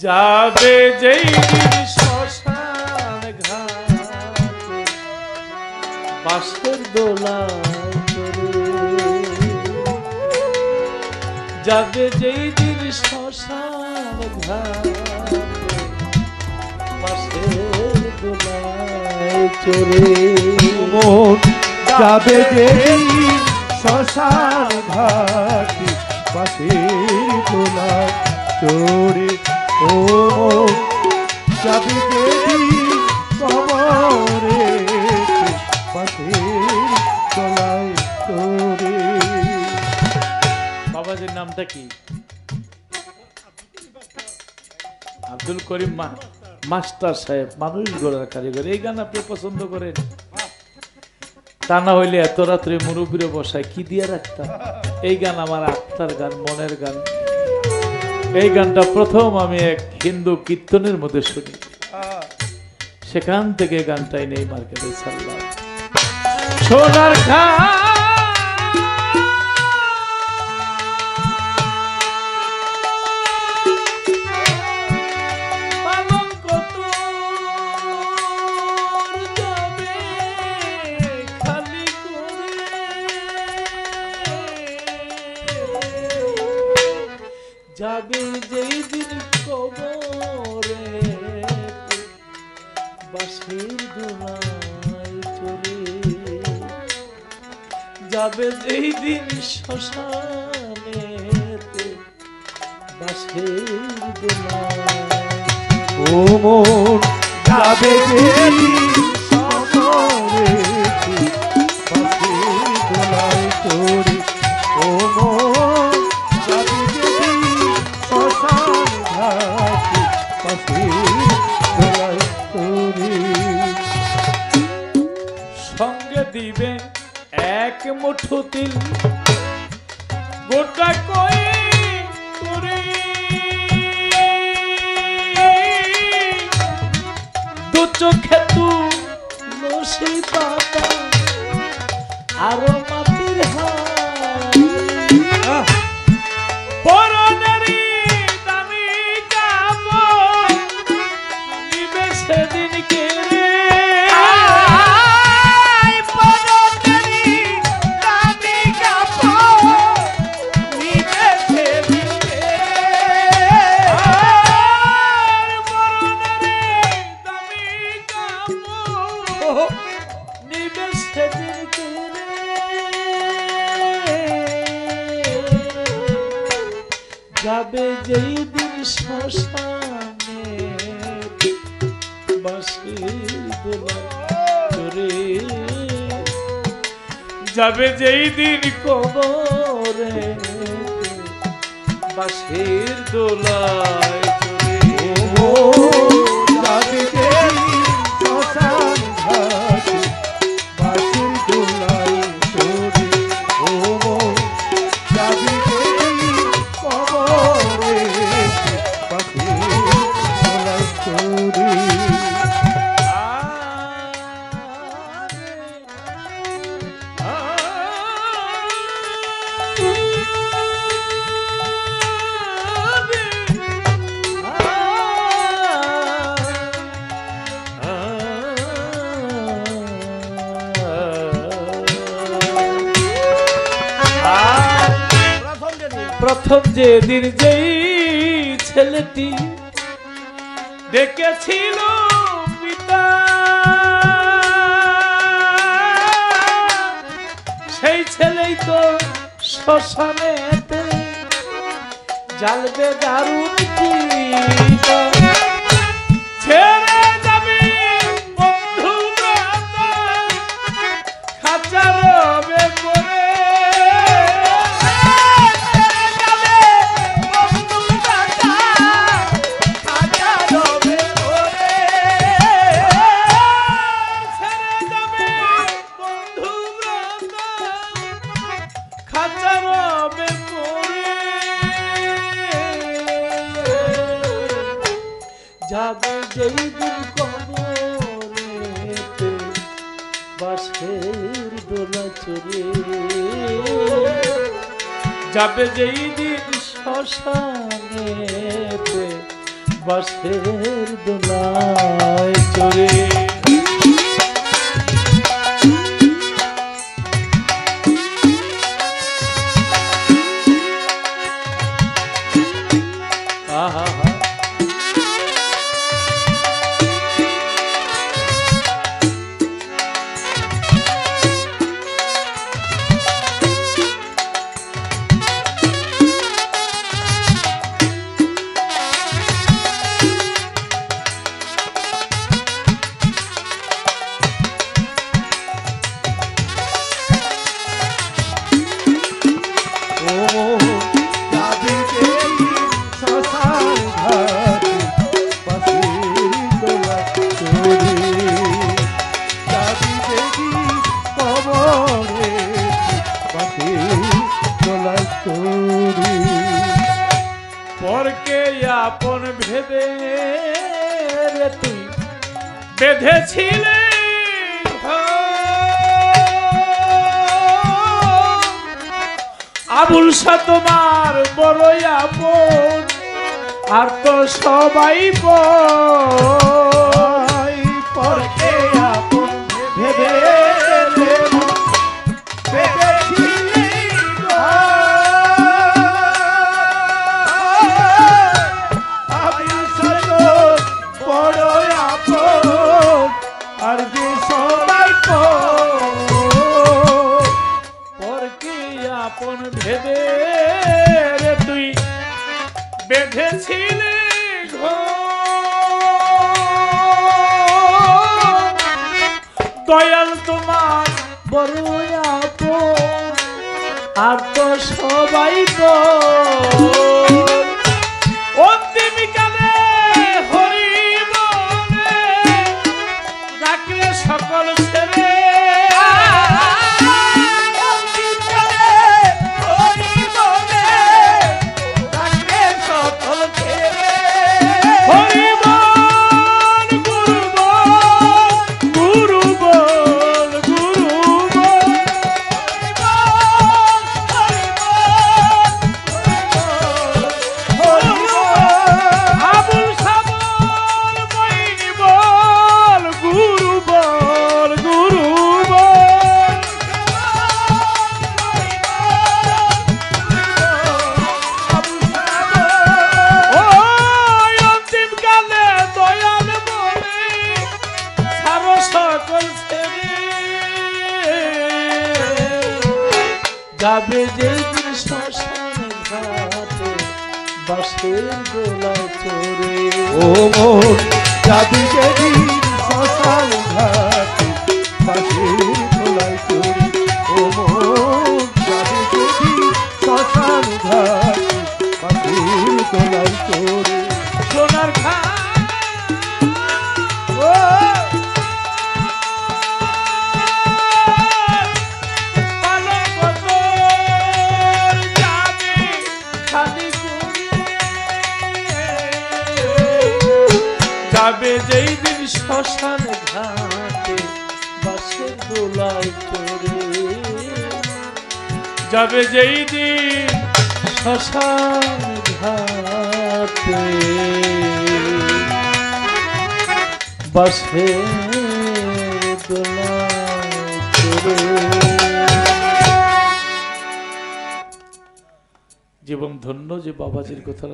যাবে যেই শ্মশান ঘাটে বাসের দোলা যাবে যেই দিন শ্মশান ঘাটে বাসের দোলায় চড়ে। মন যাবে যে শ্মশান ঘাটি পাশের তোলা চোরে ও চোরে বাবাজির নামটা কি? আব্দুল করিম মা- মাস্টার সাহেব, মানুষ গড়ার কারিগর। এই গান আপনি পছন্দ করেন? তা না হইলে এত রাত্রে মুরব্বীরে বসায় কি দিয়ে রাখতাম? এই গান আমার আত্মার গান, মনের গান। এই গানটা প্রথম আমি এক হিন্দু কীর্তনের মধ্যে শুনি। সেখান থেকে গানটাই নেই মার্কেটে ছাড়লাম সোনার খা যাবে যেই দিন কবরে বাসের দোলায় চলে যাবে যেই দিন শ্মশানে বাসের দোলায় ও মন, যাবে যে সমরে যাবে যেই দিন শ্মশানে বাসির দোলা যাবে যেই দিন কবরে বাসির দোলায় ও প্রথম যে দিন যেই ছেলেটি দেখেছিল পিতা সেই ছেলেই তো শ্মশানেতে জ্বালবে দারুণ যেই দিন কবরেতে বাসের দোলা চড়ে। যাবে যেই দিন শ্মশানেতে বাসের দোলায় চড়ে। বেঁধেছিলে? আবুল শাহ তোমার বড় আপন আর তো সবাই পরকে আপন ভেবে আপন ভেবে রে তুই বেঁধেছিলে। দয়াল তোমার বড় আপন আর তো সবাই বল। যাবে যে শ্মশানের ঘাটে বাসের গোলায় চড়ে। ও মোর যাবি যেদিন শ্মশান যাবে যেই দিন শ্মশান ঘাটে বাসের দোলায় চড়ে যাবে যেই দিন শ্মশান ঘাটে। বাসে জীবন ধন্য যে বাবাজির কথা